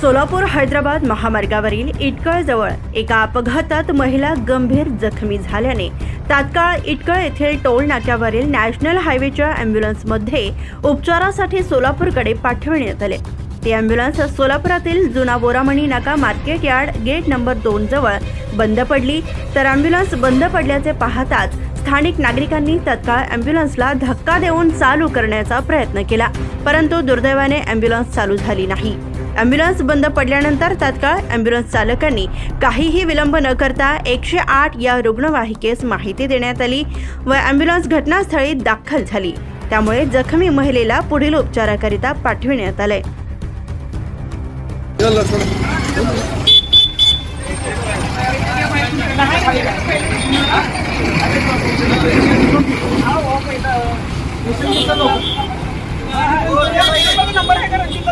सोलापूर हैदराबाद महामार्गावरील इटकळजवळ एका अपघातात महिला गंभीर जखमी झाल्याने तात्काळ इटकळ येथील टोल नाक्यावरील नॅशनल हायवेच्या अँब्युलन्समध्ये उपचारासाठी सोलापूरकडे पाठविण्यात आले. ती अँब्युलन्स सोलापुरातील जुना बोरामणी नाका मार्केट यार्ड गेट नंबर दोन जवळ बंद पडली. तर अँब्युलन्स बंद पडल्याचे पाहताच स्थानिक नागरिकांनी तत्काळ अँब्युलन्सला धक्का देऊन चालू करण्याचा प्रयत्न केला. परंतु दुर्दैवाने अँब्युलन्स चालू झाली नाही. अँब्युलन्स बंद पडल्यानंतर तात्काळ अँब्युलन्स चालकांनी काहीही विलंब न करता एकशे आठ या रुग्णवाहिकेस माहिती देण्यात आली व अँब्युलन्स घटनास्थळी दाखल झाली. त्यामुळे जखमी महिलेला पुढील उपचाराकरिता पाठविण्यात आले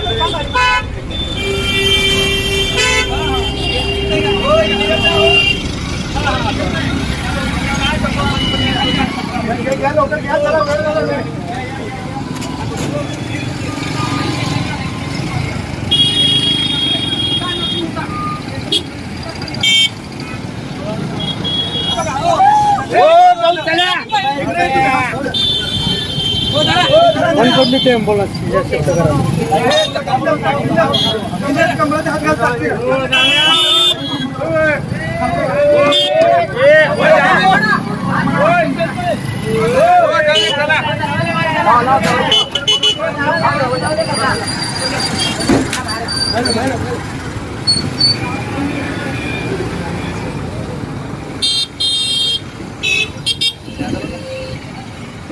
बंद पडली ते अँब्युलन्स या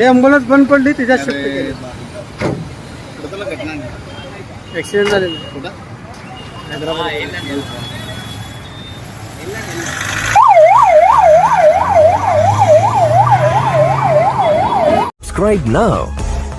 अँब्युलन्स बंद पडली तिच्या शिफ्ट ऍक्सिडेंट झालेला. Subscribe now